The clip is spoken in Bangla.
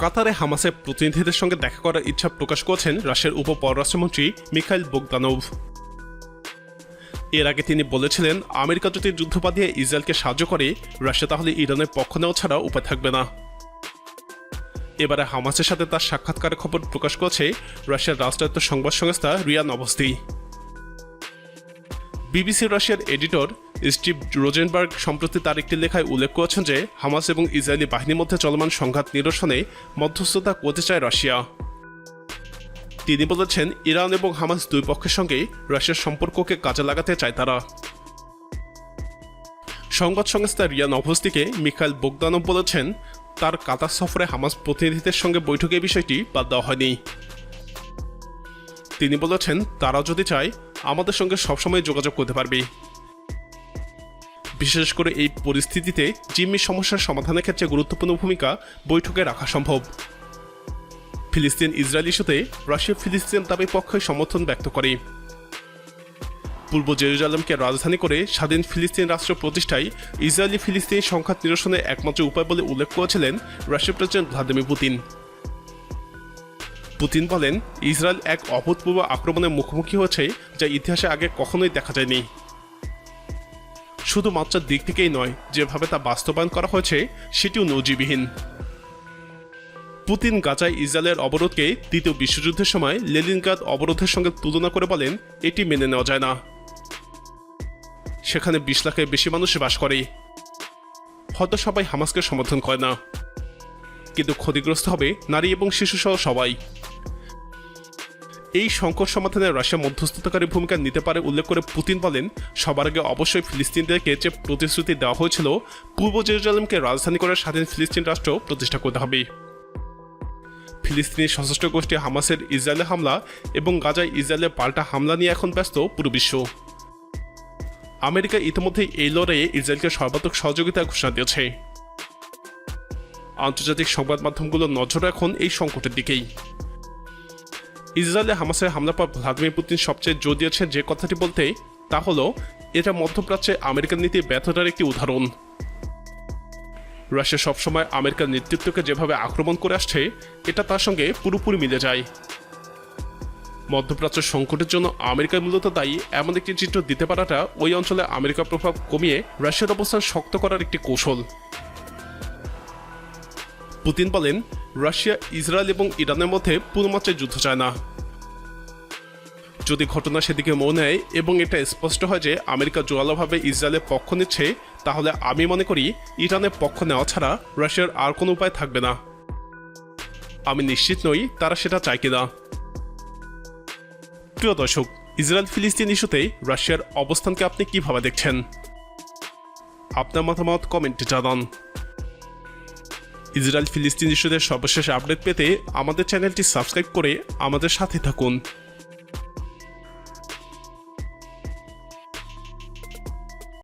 কাতারে হামাসের প্রতিনিধিদের সঙ্গে দেখা করার ইচ্ছা প্রকাশ করেছেন রাশিয়ার উপ পররাষ্ট্রমন্ত্রী মিখাইল বোগদানভ এর আগে তিনি বলেছিলেন, আমেরিকা যদি যুদ্ধ বাঁধিয়ে ইসরায়েলকে সাহায্য করে, রাশিয়া তাহলে ইরানের পক্ষ নেওয়া ছাড়া উপায় থাকবে না। এবারে হামাসের সাথে তার সাক্ষাৎকারের খবর প্রকাশ করেছে রাশিয়ার রাষ্ট্রায়ত্ত সংবাদ সংস্থা রিয়ান অবস্থি বিবিসি রাশিয়ার এডিটর স্টিভ রোজেনবার্গ সম্প্রতি তার একটি লেখায় উল্লেখ করেছেন যে, হামাস এবং ইসরায়েলি বাহিনীর মধ্যে চলমান সংঘাত নিরসনে মধ্যস্থতা করতে চায় রাশিয়া। তিনি বলেছেন, ইরান এবং হামাস দুই পক্ষের সঙ্গে রাশিয়ার সম্পর্ককে কাজে লাগাতে চায় তারা। সংবাদ সংস্থা রিয়ান অবস্তিকে মিখাইল বোগদানভ বলেছেন, তার কাতার সফরে হামাস প্রতিনিধিদের সঙ্গে বৈঠকের বিষয়টি বাদ দেওয়া হয়নি। তিনি বলেছেন তারা যদি চায়, আমাদের সঙ্গে সবসময় যোগাযোগ করতে পারবে। বিশেষ করে এই পরিস্থিতিতে জিম্মি সমস্যার সমাধানের ক্ষেত্রে গুরুত্বপূর্ণ ভূমিকা বৈঠকে রাখা সম্ভব। ফিলিস্তিন ইসরায়েল ইস্যুতে রাশিয়া ফিলিস্তিন দাবির পক্ষে সমর্থন ব্যক্ত করে। পূর্ব জেরুজালেমকে রাজধানী করে স্বাধীন ফিলিস্তিন রাষ্ট্র প্রতিষ্ঠায় ইসরায়েলি ফিলিস্তিনি সংঘাত নিরসনের একমাত্র উপায় বলে উল্লেখ করেছিলেন রাশিয়ার প্রেসিডেন্ট ভ্লাদিমির পুতিন। পুতিন বলেন, ইসরায়েল এক অভূতপূর্ব আক্রমণের মুখোমুখি হয়েছে যা ইতিহাসে আগে কখনোই দেখা যায়নি। শুধু মাত্রার দিক থেকেই নয়, যেভাবে তা বাস্তবায়ন করা হয়েছে, সেটিও নজিবিহীন পুতিন গাজায় ইসরায়েলের অবরোধকে দ্বিতীয় বিশ্বযুদ্ধের সময় লেলিনগ্রাদ অবরোধের সঙ্গে তুলনা করে বলেন, এটি মেনে নেওয়া যায় না। সেখানে বিশ লাখের বেশি মানুষ বাস করে। হয়তো সবাই হামাসকে সমর্থন করে না। কিন্তু ক্ষতিগ্রস্ত হবে নারী এবং শিশুসহ সবাই। এই সংকট সমাধানে রাশিয়া মধ্যস্থতাকারী ভূমিকা নিতে পারে উল্লেখ করে পুতিন বলেন, সবার আগে অবশ্যই ফিলিস্তিনদেরকে যে প্রতিশ্রুতি দেওয়া হয়েছিল, পূর্ব জেরুজালেমকে রাজধানী করে স্বাধীন ফিলিস্তিন রাষ্ট্র প্রতিষ্ঠা করতে হবে। ফিলিস্তিনি সশস্ত্র গোষ্ঠী হামাসের ইসরায়েলে হামলা এবং গাজায় ইসরায়েলের পাল্টা হামলা নিয়ে এখন ব্যস্ত পুরো বিশ্ব। আমেরিকা ইতিমধ্যেই এই লড়াইয়ে ইসরায়েলকে সর্বাত্মক সহযোগিতার ঘোষণা দিয়েছে। আন্তর্জাতিক সংবাদ মাধ্যমগুলো নজর এখন এই সংকটের দিকেই। ইসরায়েলে হামাসের হামলার পর ভ্লাদিমির পুতিন সবচেয়ে জোর দিয়েছেন যে কথাটি বলতে তা হলো, এটা মধ্যপ্রাচ্যে আমেরিকান নীতির ব্যর্থতার একটি উদাহরণ। রাশিয়া সবসময় আমেরিকার নেতৃত্বকে যেভাবে আক্রমণ করে আসছে, এটা তার সঙ্গে পুরোপুরি মিলে যায়। মধ্যপ্রাচ্য সংকটের জন্য আমেরিকা মূলত দায়ী এমন একটি চিত্র দিতে পারাটা ওই অঞ্চলে আমেরিকার প্রভাব কমিয়ে রাশিয়ার অবস্থান শক্ত করার একটি কৌশল। পুতিন বলেন রাশিয়া, ইসরায়েল এবং ইরানের মধ্যে পুরোমাত্রায় যুদ্ধ চায় না। যদি ঘটনা সেদিকে মনে নেয় এবং এটা স্পষ্ট হয় যে আমেরিকা জোরালোভাবে ইসরায়েলের পক্ষ নিচ্ছে, তাহলে আমি মনে করি ইরানের পক্ষ নেওয়া ছাড়া রাশিয়ার আর কোনো উপায় থাকবে না। আমি নিশ্চিত নই তারা সেটা চায় কিনা। প্রিয় দর্শক ইসরায়েল ফিলিস্তিন ইস্যুতে রাশিয়ার অবস্থানকে আপনি কীভাবে দেখছেন? আপনার মতামত কমেন্টে জানান। ইসরায়েল ফিলিস্তিন ইস্যুদের সর্বশেষ আপডেট পেতে আমাদের চ্যানেলটি সাবস্ক্রাইব করে আমাদের সাথে থাকুন।